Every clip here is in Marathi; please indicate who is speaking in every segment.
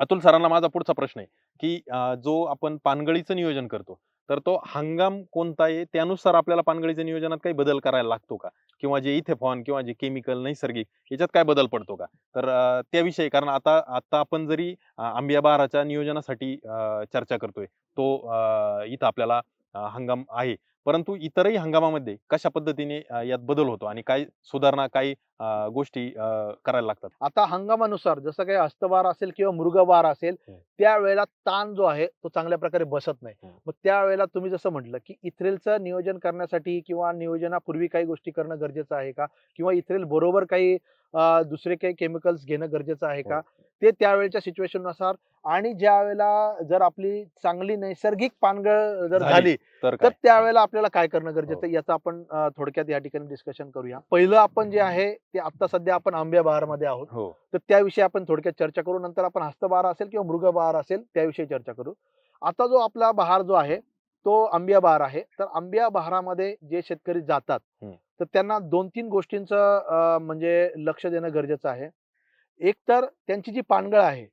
Speaker 1: अतुल सरांना माझा पुढचा प्रश्न आहे की जो आपण पानगळीचं नियोजन करतो तर तो हंगाम कोणता आहे? त्यानुसार आपल्याला पानगळीच्या नियोजनात काही बदल करायला लागतो का? किंवा जे इथेफॉन किंवा जे केमिकल नैसर्गिक याच्यात काय बदल पडतो का? तर त्याविषयी कारण आता आता आपण जरी आंबिया बहाराच्या नियोजनासाठी चर्चा करतोय तो इथं आपल्याला हंगाम आहे. परंतु इतरही हंगामामध्ये कशा पद्धतीने यात बदल होतो आणि काय सुधारणा काही गोष्टी करायला लागतात
Speaker 2: आता हंगामानुसार जसं काही हस्तभार असेल किंवा मृगभार असेल
Speaker 1: हम्म.
Speaker 2: त्यावेळेला ताण जो आहे तो चांगल्या प्रकारे बसत नाही
Speaker 1: हम्म.
Speaker 2: मग त्यावेळेला तुम्ही जसं म्हटलं की इथ्रेलचं नियोजन करण्यासाठी किंवा नियोजनापूर्वी काही गोष्टी करणं गरजेचं आहे का किंवा इथ्रेल बरोबर काही दुसरे काही केमिकल्स घेणं गरजेचं आहे का? ते त्यावेळेच्या सिच्युएशननुसार आणि ज्या वेळेला जर आपली चांगली नैसर्गिक पानगळ जर
Speaker 1: झाली. तर काय?
Speaker 2: त्यावेळेला आपल्याला काय करणं
Speaker 1: हो.
Speaker 2: गरजेचं आहे याचं आपण थोडक्यात या ठिकाणी डिस्कशन करूया. पहिलं आपण जे आहे ते आता सध्या आपण आंब्या बहारमध्ये आहोत.
Speaker 1: हो.
Speaker 2: तर त्याविषयी आपण थोडक्यात चर्चा करू. नंतर आपण हस्तबहार असेल किंवा मृगबहार असेल त्याविषयी चर्चा करू. आता जो आपला बहार जो आहे तो आंबिया बहार आहे. तर आंबिया बहारामध्ये जे शेतकरी जातात. तर त्यांना दोन तीन गोष्टींचं म्हणजे लक्ष देणं गरजेचं आहे एक तर त्यांची जी पानगळ आहे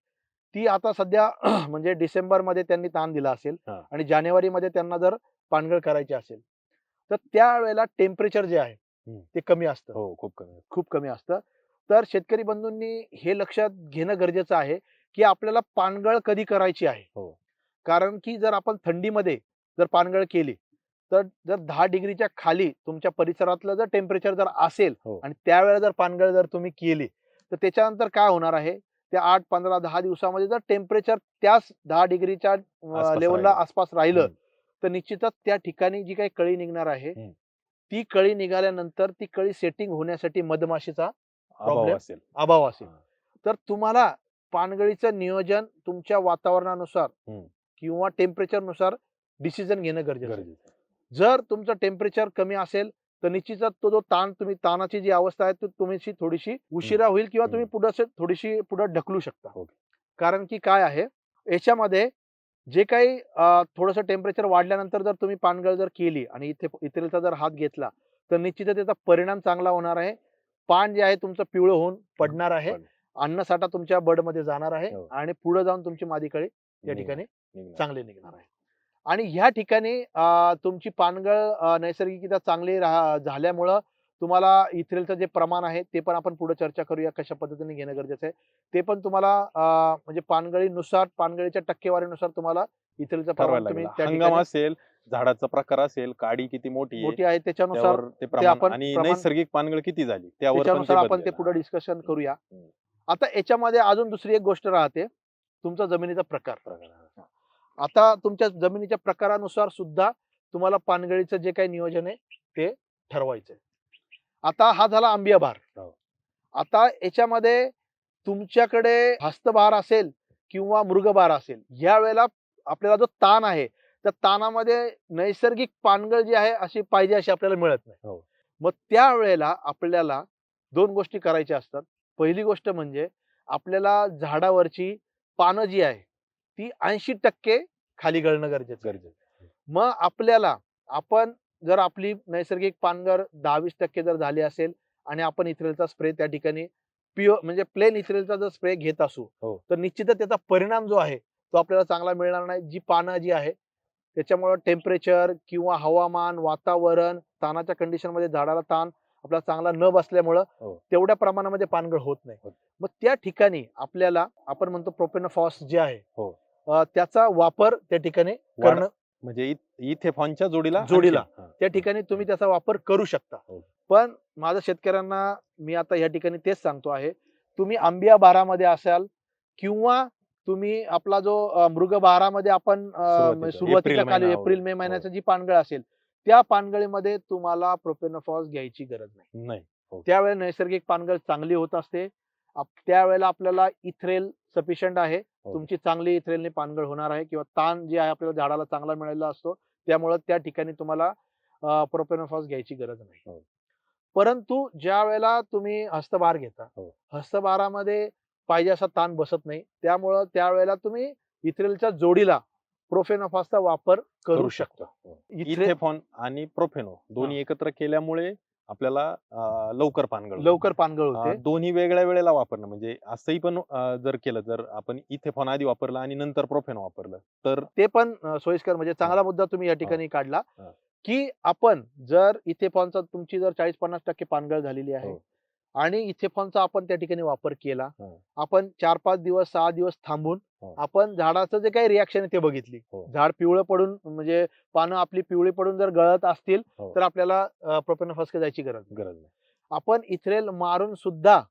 Speaker 2: ती आता सध्या म्हणजे डिसेंबरमध्ये त्यांनी ताण दिला असेल. आणि जानेवारीमध्ये त्यांना जर पानगळ करायची असेल तर त्यावेळेला टेम्परेचर जे आहे. ते कमी असतं
Speaker 1: हो खूप कमी
Speaker 2: खूप कमी असतं तर शेतकरी बंधूंनी हे लक्षात घेणं गरजेचं आहे की आपल्याला पानगळ कधी करायची आहे
Speaker 1: हो.
Speaker 2: कारण की जर आपण थंडीमध्ये जर पानगळ केली तर जर दहा डिग्रीच्या खाली तुमच्या परिसरातलं जर टेम्परेचर जर असेल
Speaker 1: हो.
Speaker 2: आणि त्यावेळेला जर पानगळ जर तुम्ही केली तर त्याच्यानंतर काय होणार आहे त्या आठ पंधरा दहा दिवसामध्ये जर टेम्परेचर त्याच दहा डिग्रीच्या लेवलला. आसपास राहिलं. तर निश्चितच त्या ठिकाणी जी काही कळी निघणार आहे. ती कळी निघाल्यानंतर ती कळी सेटिंग होण्यासाठी मधमाशीचा
Speaker 1: अभाव? असेल
Speaker 2: अभाव असेल. तर तुम्हाला पानगळीचं नियोजन तुमच्या वातावरणानुसार. किंवा टेम्परेचरनुसार डिसिजन घेणं गरजेचं आहे. जर तुमचं टेम्परेचर कमी असेल तर निश्चितच तो जो ताण तुम्ही ताणाची जी अवस्था आहे ती तुमची थोडीशी उशिरा होईल किंवा तुम्ही पुढे थोडीशी पुढे ढकलू शकता.
Speaker 1: Okay.
Speaker 2: कारण की काय आहे याच्यामध्ये जे काही थोडस टेम्परेचर वाढल्यानंतर जर तुम्ही पानगळ जर केली आणि इथे इतरेचा जर हात घेतला तर निश्चितच त्याचा परिणाम चांगला होणार आहे. पान जे आहे तुमचं पिवळं होऊन पडणार आहे. अन्नसाठा तुमच्या बर्डमध्ये जाणार आहे
Speaker 1: हो.
Speaker 2: आणि पुढे जाऊन तुमची मादी कळी या ठिकाणी. चांगली निघणार आहे. आणि ह्या ठिकाणी तुमची पानगळ नैसर्गिकरित्या चांगली राहा- झाल्यामुळं तुम्हाला इथ्रेलचं जे प्रमाण आहे ते पण आपण पुढे चर्चा करूया कशा पद्धतीने घेणं गरजेचं आहे ते पण तुम्हाला म्हणजे पानगळीनुसार पानगळीच्या टक्केवारीनुसार तुम्हाला इथ्रेलचं प्रमाण
Speaker 1: हंगाम असेल झाडाचा प्रकार असेल काडी किती मोठी
Speaker 2: मोठी आहे त्याच्यानुसार
Speaker 1: ते
Speaker 2: आपण
Speaker 1: आणि नैसर्गिक पानगळ किती झाली त्यावर पण ते
Speaker 2: त्याच्यानुसार आपण ते. पुढे डिस्कशन करूया. आता याच्यामध्ये अजून दुसरी एक गोष्ट राहते तुमचा जमिनीचा प्रकार
Speaker 1: प्रकार.
Speaker 2: आता तुमच्या जमिनीच्या प्रकारानुसार सुद्धा तुम्हाला पानगळीचं जे काही नियोजन आहे ते ठरवायचं आहे आता हा झाला आंबिया भार
Speaker 1: हो.
Speaker 2: आता याच्यामध्ये तुमच्याकडे हस्तभार असेल किंवा मृगभार असेल या वेळेला आपल्याला जो ताण आहे त्या ताणामध्ये नैसर्गिक पानगळ जी आहे अशी पाहिजे अशी आपल्याला मिळत नाही
Speaker 1: हो.
Speaker 2: मग त्या वेळेला आपल्याला दोन गोष्टी करायच्या असतात पहिली गोष्ट म्हणजे आपल्याला झाडावरची पानं जी आहे ती ऐंशी टक्के खाली गळणं गरजेचं.
Speaker 1: गरजेचं
Speaker 2: मग आपल्याला आपण जर आपली नैसर्गिक पानगळ दहावीस टक्के जर झाली असेल आणि आपण इथ्रेलचा स्प्रे त्या ठिकाणी प्युअर म्हणजे प्लेन इथ्रेलचा जर स्प्रे घेत असू
Speaker 1: हो.
Speaker 2: तर निश्चितच त्याचा परिणाम जो आहे तो आपल्याला चांगला मिळणार नाही जी पानं जी आहे त्याच्यामुळे टेम्परेचर किंवा हवामान वातावरण ताणाच्या कंडिशनमध्ये झाडाला ताण आपल्याला चांगला न बसल्यामुळं
Speaker 1: हो.
Speaker 2: तेवढ्या प्रमाणामध्ये पानगळ होत नाही
Speaker 1: होत.
Speaker 2: मग त्या ठिकाणी आपल्याला आपण म्हणतो प्रोपेनोफॉस जे आहे
Speaker 1: हो.
Speaker 2: त्याचा वापर त्या ठिकाणी करणं
Speaker 1: म्हणजे इथेफॉनच्या जोडीला
Speaker 2: जोडीला.
Speaker 1: हा.
Speaker 2: त्या ठिकाणी तुम्ही त्याचा वापर करू शकता
Speaker 1: हो.
Speaker 2: पण माझ्या शेतकऱ्यांना मी आता या ठिकाणी तेच सांगतो आहे तुम्ही आंबिया बारामध्ये असाल किंवा तुम्ही आपला जो मृग बारामध्ये आपण सुरुवातीच्या
Speaker 1: एप्रिल वगैरे.
Speaker 2: मे
Speaker 1: हो.
Speaker 2: महिन्याची जी पानगळ असेल त्या पानगळीमध्ये तुम्हाला प्रोपेनोफॉस घ्यायची गरज नाही त्यावेळेला नैसर्गिक पानगळ चांगली होत असते त्यावेळेला आपल्याला इथ्रेल सफिशियंट आहे
Speaker 1: हो.
Speaker 2: तुमची चांगली इथ्रेलने पानगळ होणार आहे किंवा ताण जे आहे आपल्याला झाडाला चांगला मिळालेला असतो त्यामुळे त्या ठिकाणी तुम्हाला प्रोपेनोफॉस घ्यायची गरज नाही
Speaker 1: हो.
Speaker 2: परंतु ज्या वेळेला तुम्ही हस्तभार घेता
Speaker 1: हो.
Speaker 2: हस्तभारामध्ये पाहिजे असा ताण बसत नाही त्यामुळं त्यावेळेला तुम्ही इथ्रेलच्या जोडीला प्रोफेनोफॉसचा वापर करू शकता
Speaker 1: हो. इथेफॉन आणि प्रोफेनो दोन्ही एकत्र केल्यामुळे आपल्याला लवकर पानगळ.
Speaker 2: लवकर पानगळ होते
Speaker 1: दोन्ही वेगळ्या वेळेला वापरणं म्हणजे असंही पण जर केलं जर आपण इथे फोन आधी वापरलं आणि नंतर प्रोफेन वापरलं तर
Speaker 2: ते पण सोयीस्कर म्हणजे चांगला मुद्दा तुम्ही या ठिकाणी काढला. की आपण जर इथेफॉनचा तुमची जर चाळीस पन्नास टक्के पानगळ झालेली आहे
Speaker 1: हो.
Speaker 2: आणि इथेफॉनचा आपण त्या ठिकाणी वापर केला
Speaker 1: हा.
Speaker 2: आपण चार पाच दिवस सहा दिवस थांबून
Speaker 1: हो.
Speaker 2: आपण झाडाचं जे काही रिॲक्शन आहे ते बघितली
Speaker 1: हो.
Speaker 2: झाड पिवळं पडून म्हणजे पानं आपली पिवळी पडून जर गळत असतील. तर आपल्याला प्रोपेनोफॉस्के जायची गरज
Speaker 1: गरज नाही
Speaker 2: आपण इथ्रेल मारून सुद्धा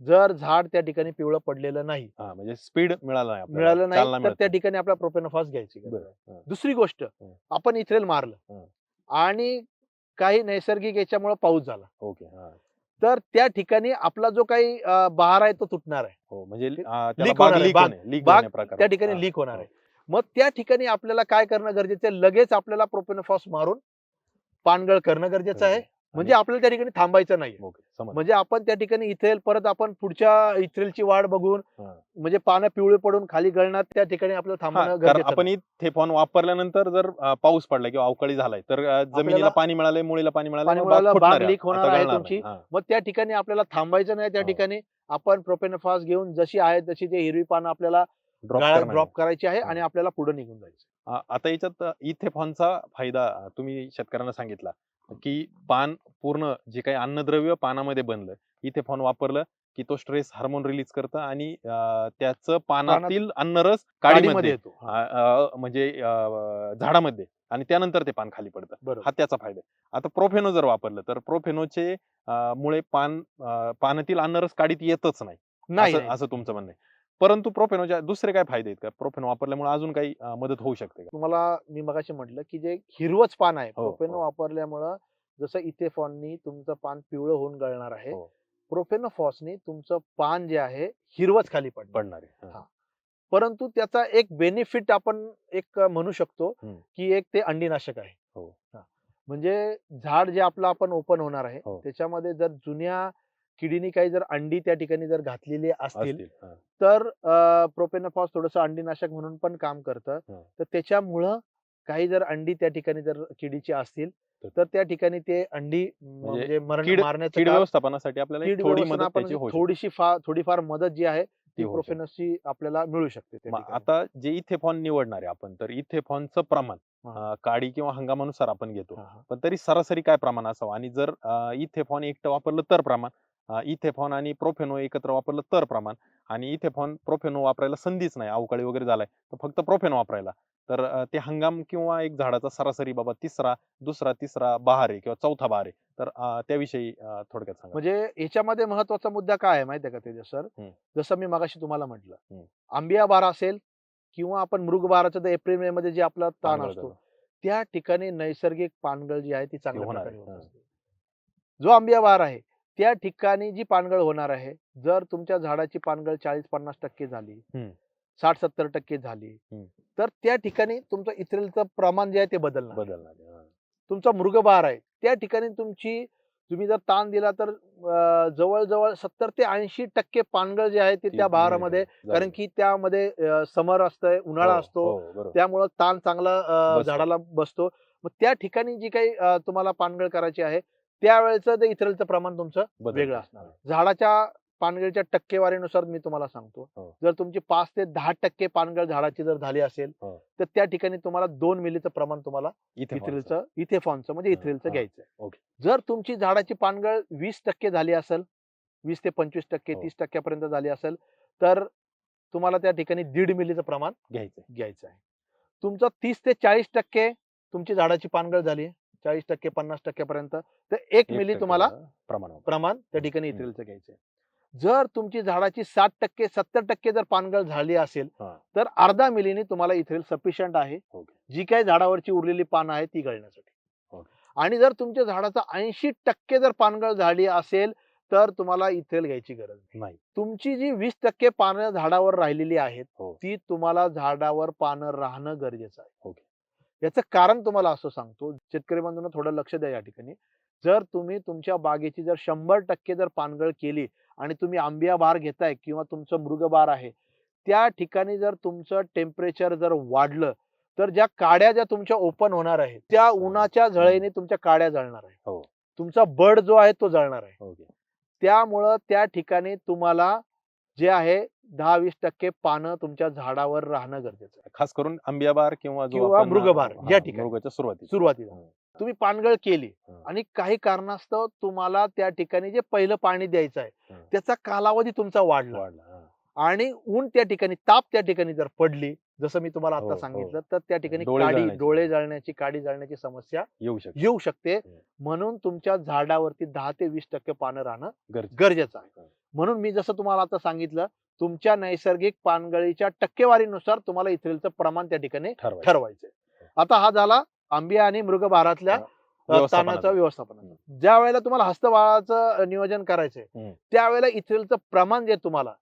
Speaker 2: जर झाड त्या ठिकाणी पिवळं पडलेलं नाही
Speaker 1: म्हणजे स्पीड मिळाला
Speaker 2: मिळालं नाही तर त्या ठिकाणी आपल्या प्रोपेनोफॉस घ्यायची. दुसरी गोष्ट. आपण इथ्रेल मारलं. आणि काही नैसर्गिक याच्यामुळे पाऊस झाला
Speaker 1: ओके
Speaker 2: तर त्या ठिकाणी आपला जो काही बहार आहे तो तुटणार आहे.
Speaker 1: हो म्हणजे बाग
Speaker 2: होणार आहे, बाग- त्या ठिकाणी लीक होणार. आहे. मग त्या ठिकाणी आपल्याला काय करणं गरजेचं आहे? लगेच आपल्याला प्रोपेनोफॉस मारून पानगळ करणं गरजेचं आहे. म्हणजे आपल्याला त्या ठिकाणी थांबायचं नाही म्हणजे आपण त्या ठिकाणी इथ्रेल परत आपण पुढच्या इथ्रेलची वाढ बघून. म्हणजे पानं पिवळे पडून खाली गळणार त्या ठिकाणी आपल्याला थांबणं
Speaker 1: आपण फोन वापरल्यानंतर जर पाऊस पडला किंवा अवकाळी झालाय तर जमिनीला पाणी मिळालंय मुळीला पाणी
Speaker 2: मिळालं,
Speaker 1: आहे.
Speaker 2: होणार आहे तुमची. मग त्या ठिकाणी आपल्याला थांबायचं नाही त्या
Speaker 1: हो.
Speaker 2: ठिकाणी आपण प्रोपेनोफॉस घेऊन जशी आहेत तशी जे हिरवी पानं आपल्याला ड्रॉप करायची आहे. आणि आपल्याला पुढे निघून जायचं
Speaker 1: आता याच्यात इथेफॉनचा फायदा तुम्ही शेतकऱ्यांना सांगितला की पान पूर्ण जे काही अन्नद्रव्य पानामध्ये बनलं. इथेफॉन वापरलं की तो स्ट्रेस हार्मोन रिलीज करतं आणि त्याचं पानातील अन्नरस
Speaker 2: काडीमध्ये येतो.
Speaker 1: म्हणजे झाडामध्ये आणि त्यानंतर ते पान खाली पडतं. हा त्याचा फायदा आहे. आता प्रोफेनो जर वापरलं तर प्रोफेनोचे मुळे पान पानातील अन्नरस काडीत येतच नाही.
Speaker 2: नाही
Speaker 1: असं
Speaker 2: नाही.
Speaker 1: असं तुमचं म्हणणं आहे. परंतु प्रोफेनोच्या दुसरे काय फायदे आहेत का प्रोफेनो वापरल्यामुळे अजून काही अ, मदत होऊ शकते का
Speaker 2: तुम्हाला मी मगाशी म्हटलं की जे हिरवच पान आहे
Speaker 1: हो,
Speaker 2: प्रोपेनो
Speaker 1: हो.
Speaker 2: वापरल्यामुळं जसं इथेफॉननी तुमचं पान पिवळं होऊन गळणार आहे
Speaker 1: हो.
Speaker 2: प्रोफेनोफॉसनी तुमचं पान जे आहे हिरवच खाली पडणार
Speaker 1: पडणार आहे हा.
Speaker 2: हा. परंतु त्याचा एक बेनिफिट आपण एक म्हणू शकतो
Speaker 1: हम्म.
Speaker 2: की एक ते अंडीनाशक आहे
Speaker 1: हो.
Speaker 2: हा. म्हणजे झाड जे आपलं आपण ओपन होणार आहे
Speaker 1: हो.
Speaker 2: त्याच्यामध्ये जर जुन्या किडीने काही जर अंडी त्या ठिकाणी जर घातलेली असतील. तर प्रोपेनोफॉस थोडंसं अंडीनाशक म्हणून पण काम करतं. तर त्याच्यामुळं काही जर अंडी त्या ठिकाणी जर किडीची असतील
Speaker 1: तर-
Speaker 2: त्या ठिकाणी ते अंडी म्हणजे काम-
Speaker 1: व्यवस्थापनासाठी आपल्याला.
Speaker 2: थोडीशी फार थोडीफार मदत जी आहे ती. प्रोफेनसची आपल्याला मिळू शकते.
Speaker 1: आता जे इथेफॉन निवडणार आहे आपण तर इथेफॉनचं प्रमाण काडी किंवा हंगामानुसार आपण घेतो. पण तरी सरासरी काय प्रमाण असावं आणि जर इथेफॉन एकटं वापरलं तर प्रमाण इथेफॉन आणि प्रोफेनो एकत्र वापरलं तर प्रमाण आणि इथेफॉन प्रोफेनो वापरायला संधीच नाही अवकाळी वगैरे झालाय तर फक्त प्रोफेनो वापरायला तर ते हंगाम किंवा एक झाडाचा सरासरी बाबा तिसरा दुसरा तिसरा बहार आहे किंवा चौथा बहार आहे तर त्याविषयी थोडक्यात सांगा
Speaker 2: म्हणजे याच्यामध्ये महत्त्वाचा मुद्दा काय आहे माहितीये का तेजस सर. जसं मी मगाशी तुम्हाला म्हटलं. आंबिया बार असेल किंवा आपण मृग बाराचं जे एप्रिल मे मध्ये जे आपला ताण असतो. त्या ठिकाणी नैसर्गिक पानगळ जी आहे ती चांगल्या
Speaker 1: होणार
Speaker 2: जो आंबिया बार आहे त्या ठिकाणी जी पानगळ होणार आहे जर तुमच्या झाडाची पानगळ चाळीस पन्नास टक्के झाली. साठ सत्तर टक्के झाली. तर त्या ठिकाणी तुमचं इथ्रेलचं प्रमाण जे आहे ते बदलणार
Speaker 1: बदलणार.
Speaker 2: तुमचा मृगबहार आहे त्या ठिकाणी तुमची तुम्ही जर ताण दिला तर जवळजवळ सत्तर ते ऐंशी टक्के पानगळ जे आहे ते त्या बहारामध्ये. कारण की त्यामध्ये समर असतंय उन्हाळा
Speaker 1: हो,
Speaker 2: असतो
Speaker 1: हो.
Speaker 2: त्यामुळं ताण चांगला. झाडाला बसतो मग त्या ठिकाणी जी काही तुम्हाला पानगळ करायची आहे त्यावेळेचं ते इथरेलचं प्रमाण तुमचं. वेगळं असणार आहे. झाडाच्या पानगळीच्या टक्केवारीनुसार मी तुम्हाला सांगतो
Speaker 1: हो.
Speaker 2: जर तुमची पाच ते दहा टक्के पानगळ झाडाची जर झाली असेल
Speaker 1: हो.
Speaker 2: तर त्या ठिकाणी तुम्हाला दोन मिलीचं प्रमाण तुम्हाला
Speaker 1: इथेफॉनचं.
Speaker 2: इथ्रेलचं इथेफॉनचं म्हणजे
Speaker 1: हा,
Speaker 2: इथ्रेलचं
Speaker 1: हा.
Speaker 2: घ्यायचं
Speaker 1: ओके.
Speaker 2: जर तुमची झाडाची पानगळ वीस टक्के झाली असेल वीस ते पंचवीस टक्के
Speaker 1: हो.
Speaker 2: तीस टक्क्यापर्यंत झाली असेल तर तुम्हाला त्या ठिकाणी दीड मिलीचं प्रमाण
Speaker 1: घ्यायचं
Speaker 2: घ्यायचं आहे तुमचं तीस ते चाळीस टक्के तुमची झाडाची पानगळ झाली चाळीस टक्के पन्नास टक्क्यापर्यंत तर एक मिली तुम्हाला
Speaker 1: प्रमाण.
Speaker 2: प्रमाण त्या ठिकाणी
Speaker 1: हम्म.
Speaker 2: इथ्रेलचं घ्यायचं जर तुमची झाडाची साठ टक्के सत्तर टक्के जर पानगळ झाली असेल
Speaker 1: हा.
Speaker 2: तर अर्धा मिलीने तुम्हाला इथ्रेल सफिशियंट आहे
Speaker 1: ओके.
Speaker 2: जी काही झाडावरची उरलेली पानं आहे ती गळण्यासाठी
Speaker 1: ओके.
Speaker 2: आणि जर तुमच्या झाडाचा ऐंशी टक्के जर पानगळ झाली असेल तर तुम्हाला इथ्रेल घ्यायची गरज नाही तुमची जी वीस टक्के पानं झाडावर राहिलेली आहेत
Speaker 1: हो.
Speaker 2: ती तुम्हाला झाडावर पानं राहणं गरजेचं आहे. याचं कारण तुम्हाला असं सांगतो शेतकरी बांधवांना थोडं लक्ष द्या या ठिकाणी. जर तुम्ही तुमच्या बागेची जर शंभर टक्के जर पानगळ केली आणि तुम्ही आंबिया बार घेताय किंवा तुमचं मृग बार आहे त्या ठिकाणी जर तुमचं टेम्परेचर जर वाढलं तर ज्या काड्या ज्या तुमच्या ओपन होणार आहेत त्या उन्हाच्या झळेने तुमच्या काड्या जळणार आहे
Speaker 1: हो.
Speaker 2: तुमचा बड जो आहे तो जळणार आहे. त्यामुळं त्या ठिकाणी तुम्हाला जे आहे दहा वीस टक्के पानं तुमच्या झाडावर राहणं गरजेचं आहे
Speaker 1: खास करून आंबियाबार किंवा जो
Speaker 2: किंवा
Speaker 1: आपण, हा,
Speaker 2: या ठिकाणी.
Speaker 1: मृगाच्या
Speaker 2: सुरुवातीला तुम्ही पानगळ केली
Speaker 1: हं.
Speaker 2: आणि काही कारणास्तव तुम्हाला त्या ठिकाणी जे पहिलं पाणी द्यायचं आहे
Speaker 1: हं.
Speaker 2: त्याचा कालावधी तुमचा वाढला
Speaker 1: वाढला हा.
Speaker 2: आणि ऊन त्या ठिकाणी ताप त्या ठिकाणी जर पडली जसं मी तुम्हाला
Speaker 1: हो,
Speaker 2: आता
Speaker 1: हो.
Speaker 2: सांगितलं तर त्या ठिकाणी
Speaker 1: डोळे
Speaker 2: काडी
Speaker 1: जळण्याची.
Speaker 2: डोळे जळण्याची काडी जळण्याची समस्या
Speaker 1: येऊ शकते
Speaker 2: येऊ शकते
Speaker 1: हं.
Speaker 2: म्हणून तुमच्या झाडावरती दहा ते वीस टक्के पानं राहणं
Speaker 1: गरजेचं
Speaker 2: गरजेचं आहे
Speaker 1: हं.
Speaker 2: म्हणून मी जसं तुम्हाला आता सांगितलं तुमच्या नैसर्गिक पानगळीच्या टक्केवारीनुसार तुम्हाला इथ्रिलचं प्रमाण त्या ठिकाणी
Speaker 1: ठरवायचं
Speaker 2: आता हा झाला आंबिया आणि मृगभारातल्या. तानाचं व्यवस्थापन ज्या वेळेला तुम्हाला हस्तबाळाचं नियोजन करायचंय. त्यावेळेला इथ्रिलचं प्रमाण जे तुम्हाला.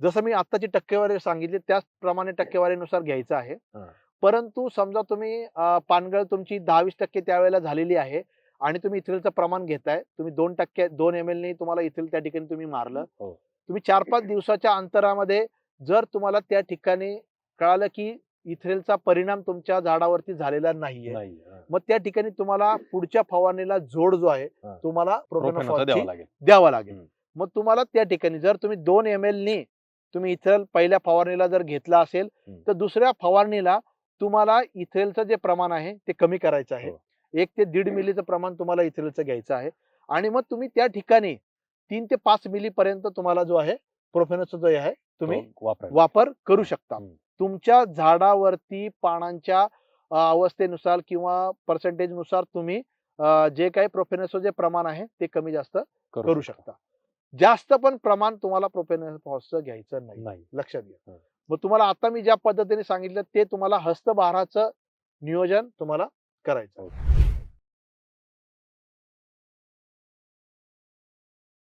Speaker 2: जसं मी आत्ताची टक्केवारी सांगितली त्याचप्रमाणे टक्केवारीनुसार घ्यायचं आहे. परंतु समजा तुम्ही पानगळ तुमची दहा वीस टक्के त्यावेळेला झालेली आहे आणि तुम्ही इथ्रिलचं प्रमाण घेताय तुम्ही दोन टक्के दोन एम एल तुम्हाला इथ्रिल त्या ठिकाणी तुम्ही मारलं
Speaker 1: हो.
Speaker 2: तुम्ही चार पाच दिवसाच्या अंतरामध्ये जर तुम्हाला त्या ठिकाणी कळालं की इथ्रेलचा परिणाम तुमच्या झाडावरती झालेला नाहीये
Speaker 1: नाही.
Speaker 2: मग त्या ठिकाणी तुम्हाला पुढच्या फवारणीला जोड जो आहे. तुम्हाला
Speaker 1: द्यावा लागेल.
Speaker 2: मग तुम्हाला त्या ठिकाणी जर तुम्ही दोन एम एल नी तुम्ही इथेल पहिल्या फवारणीला जर घेतला असेल. तर दुसऱ्या फवारणीला तुम्हाला इथेलचं जे प्रमाण आहे ते कमी करायचं आहे
Speaker 1: हो.
Speaker 2: एक ते दीड मिलीचं प्रमाण तुम्हाला इथेलचं घ्यायचं आहे. आणि मग तुम्ही त्या ठिकाणी तीन ते पाच मिली पर्यंत तुम्हाला जो आहे प्रोफेनॉलचा जो आहे तुम्ही. वापर करू शकता. तुमच्या झाडावरती पानांच्या अवस्थेनुसार किंवा पर्सेंटेजनुसार तुम्ही जे काही प्रोफेनसचं जे प्रमाण आहे ते कमी जास्त करू शकता. जास्त पण प्रमाण तुम्हाला प्रोफेनॉसचं घ्यायचं नाही. लक्षात घ्या. मग तुम्हाला आता मी ज्या पद्धतीने सांगितलं ते तुम्हाला हस्तभाराचं नियोजन तुम्हाला करायचं.